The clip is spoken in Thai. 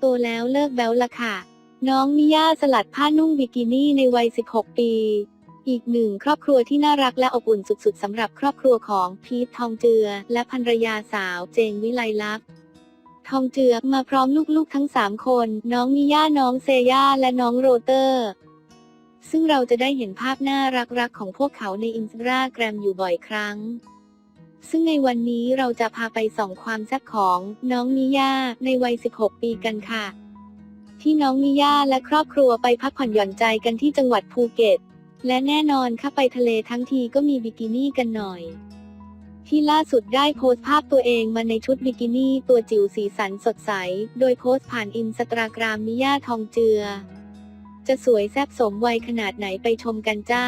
โตแล้วเลิกแบ๊วละค่ะ น้องมิย่าสลัดผ้านุ่งบิกินี่ในวัย 16 ปี อีกหนึ่งครอบครัวที่น่ารักและอบอุ่นสุดๆสำหรับครอบครัวของพีททองเจือ และภรรยาสาวเจงวิไลลักษณ์ทองเจือมาพร้อมลูกๆทั้ง 3 คน น้องมิย่าน้องเซย่าและน้องโรเตอร์ ซึ่งเราจะได้เห็นภาพน่ารักๆของพวกเขาในอินสตาแกรมอยู่บ่อยครั้ง ซึ่งในวันนี้เราจะพาไปส่องความแซ่บของน้องมิย่าในวัย 16 ปีกันค่ะ ที่น้องมิย่าและครอบครัวไปพักผ่อนหย่อนใจกันที่จังหวัดภูเก็ต และแน่นอนค่ะไปทะเลทั้งทีก็มีบิกินี่กันหน่อย ที่ล่าสุดได้โพสต์ภาพตัวเองมาในชุดบิกินี่ตัวจิ๋วสีสันสดใส โดยโพสต์ผ่านอินสตาแกรมมิย่าทองเจือ จะสวยแซ่บสมวัยขนาดไหนไปชมกันจ้า